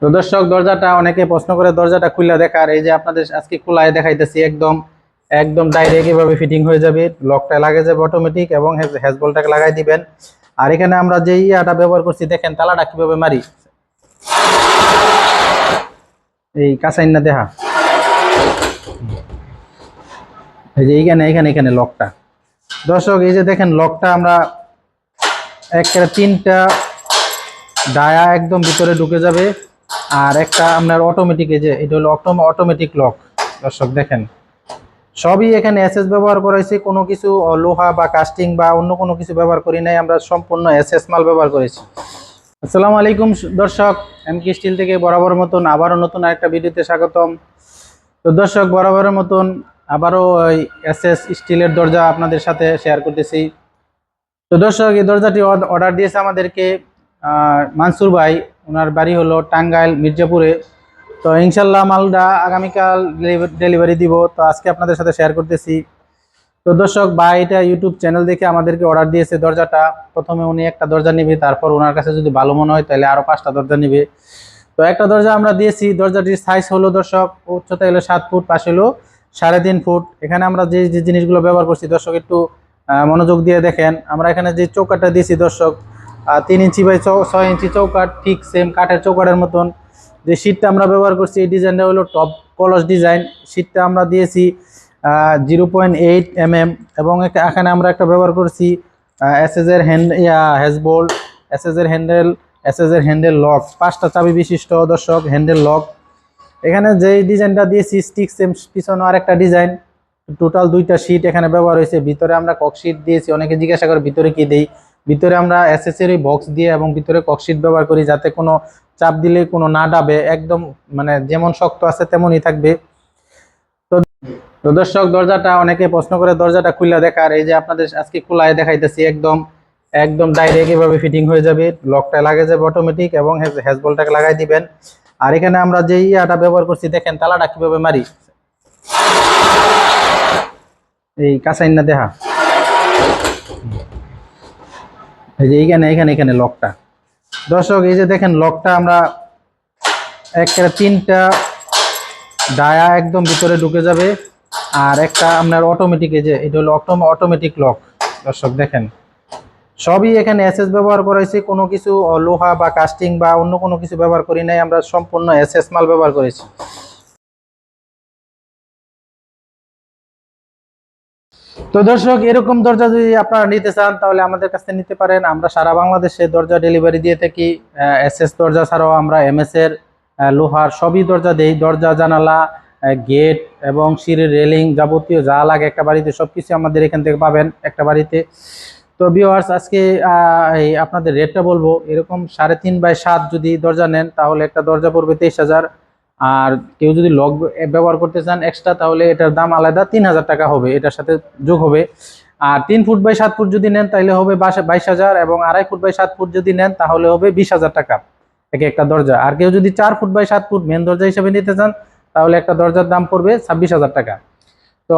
তো দর্শক, দরজাটা অনেকে প্রশ্ন করে, দরজাটা খুলে দেখার এই যে আপনাদের আজকে খোলায় দেখাইতেছি, একদম একদম ডাইরেক্ট এভাবে ফিটিং হয়ে যাবে লকটা লাগে যাবে অটোমেটিক এবং হ্যাজবলটাকে লাগাই দিবেন। আর এখানে আমরা যে ইয়াটা ব্যবহার করছি, দেখেন তালাটা কীভাবে মারি। এই কাঁচাইন না দেখা এই যে এইখানে এখানে এখানে লকটা দর্শক, এই যে দেখেন লকটা আমরা একটা তিনটা ডায়া একদম ভিতরে ঢুকে যাবে। আর একটা আপনার অটোমেটিক যে, এটা হলো অটোমেটিক লক দর্শক, দেখেন। সবই এখানে এসএস ব্যবহার করেছি কোনো কিছু লোহা বা কাস্টিং বা অন্য কোনো কিছু ব্যবহার করি নাই, আমরা সম্পূর্ণ এসএস মাল ব্যবহার করেছি। আসসালামু আলাইকুম দর্শক এমকি স্টিল থেকে বরাবর মতন আবারও নতুন আরেকটা ভিডিওতে স্বাগতম। তো দর্শক বরাবরের মতন আবারও ওই এসএস স্টিলের দরজা আপনাদের সাথে শেয়ার করতেছি। তো দর্শক, এই দরজাটি অর্ডার দিয়েছে আমাদেরকে মানসুর ভাই ওনার বাড়ি হলো টাঙ্গাইল, মির্জাপুরে। তো ইনশাল্লাহ মালটা আগামীকাল ডেলিভারি দিব। তো আজকে আপনাদের সাথে শেয়ার করতেছি। তো দর্শক, ভাই, এটা ইউটিউব চ্যানেল দেখে আমাদেরকে অর্ডার দিয়েছে দরজাটা। প্রথমে উনি একটা দরজা নেবে, তারপর ওনার কাছে যদি ভালো মনে হয়, তাহলে আরও পাঁচটা দরজা নেবে। তো একটা দরজা আমরা দিয়েছি। দরজাটির সাইজ হলো দর্শক, উচ্চতা হলো সাত ফুট, পাশ হলো সাড়ে তিন ফুট। এখানে আমরা যে যে জিনিসগুলো ব্যবহার করছি, দর্শক, একটু মনোযোগ দিয়ে দেখেন। আমরা এখানে যে চৌকাটটা দিয়েছি দর্শক তিন ইঞ্চি বাই ছয় ইঞ্চি চৌকাট ঠিক সেম কাঠের চৌকাটের মতন। যে শীটটা আমরা ব্যবহার করছি, এই ডিজাইনটা হলো টপ কলস ডিজাইন শীটটা আমরা দিয়েছি zero point eight M M এবং একটা- এখানে আমরা একটা ব্যবহার করছি এসএস এর হ্যান্ড হ্যাজবোল্ট এসএস এর হ্যান্ডেল এসএস এর হ্যান্ডেল লক পাঁচটা চাবি বিশিষ্ট, দর্শক হ্যান্ডেল লক এখানে যে ডিজাইনটা দিয়েছি স্টিক সেম পিছনে আর একটা ডিজাইন টোটাল দুইটা শীট এখানে ব্যবহার হয়েছে। ভিতরে আমরা কক শীট দিয়েছি, অনেকে জিজ্ঞাসা করে ভিতরে কি দেই? ভিতরে আমরা এসএসের বক্স দিয়ে এবং ভিতরে ককশিট ব্যবহার করি যাতে কোনো চাপ দিলে কোনো না ডাবে, একদম মানে যেমন শক্ত আছে তেমনই থাকবে। তো দর্শক, দরজাটা অনেকে প্রশ্ন করে, দরজাটা খুলে দেখার এই যে আপনাদের আজকে খোলায় দেখাইতেছি, একদম একদম ডাইরেক্ট এভাবে ফিটিং হয়ে যাবে লকটা লাগে যাবে অটোমেটিক এবং হ্যাজবলটাকে লাগাই দিবেন। আর এখানে আমরা যে ইয়াটা ব্যবহার করছি, দেখেন তালাটা কীভাবে মারি। এই কাঁচাইন না দেখা এই যে এইখানে এখানে এখানে লকটা দর্শক, এই যে দেখেন লকটা আমরা একটা তিনটা ডায়া একদম ভিতরে ঢুকে যাবে, আর একটা আপনার অটোমেটিক এই যে এটা হলো অটোমেটিক লক দর্শক, দেখেন। সবই এখানে এসএস ব্যবহার করেছি, কোনো কিছু লোহা বা কাস্টিং বা অন্য কোনো কিছু ব্যবহার করি নাই, আমরা সম্পূর্ণ এসএস মাল ব্যবহার করেছি। তো দর্শক, এরকম দরজা যদি আপনারা নিতে চান, তাহলে আমাদের কাছ নিতে পারেন। আমরা সারা বাংলাদেশে দরজা ডেলিভারি দিয়ে থাকি। এসএস দরজা ছাড়াও আমরা এমএস এর লোহার সবই দরজা দেই। দরজা, জানালা গেট এবং সিঁড়ির রেলিং যাবতীয় যা লাগে একটা বাড়িতে সব কিছু আমাদের এখান থেকে পাবেন একটা বাড়িতে। তো ভিওয়ার্স আজকে এই আপনাদের রেটটা বলব। এরকম সাড়ে তিন বাই সাত যদি দরজা নেন, তাহলে একটা দরজা পড়বে তেইশ হাজার। আর কেউ যদি লক ব্যবহার করতে চান এক্সট্রা তাহলে এটার দাম আলাদা, তিন হাজার টাকা হবে, এটার সাথে যোগ হবে। আর তিন ফুট বাই সাত ফুট যদি নেন তাহলে হবে বাইশ হাজার এবং আড়াই ফুট বাই সাত ফুট যদি নেন, তাহলে হবে বিশ হাজার টাকা এক একটা দরজা। আর কেউ যদি চার ফুট বাই সাত ফুট মেন দরজা হিসেবে নিতে চান, তাহলে একটা দরজার দাম পড়বে ছাব্বিশ হাজার টাকা। তো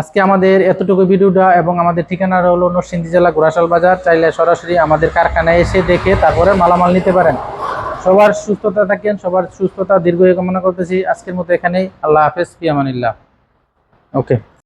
আজকে আমাদের এতটুকু ভিডিওটা এবং আমাদের ঠিকানা হলো নরসিংদী জেলা গোরাশাল বাজার। চাইলে সরাসরি আমাদের কারখানায় এসে দেখে তারপরে মালামাল নিতে পারেন। সবার সুস্থতা থাকেন, সবার সুস্থতা দীর্ঘ কামনা করতেছি। আজকের মতো এখানেই। আল্লাহ হাফেজ ফিয়ামানিল্লাহ ওকে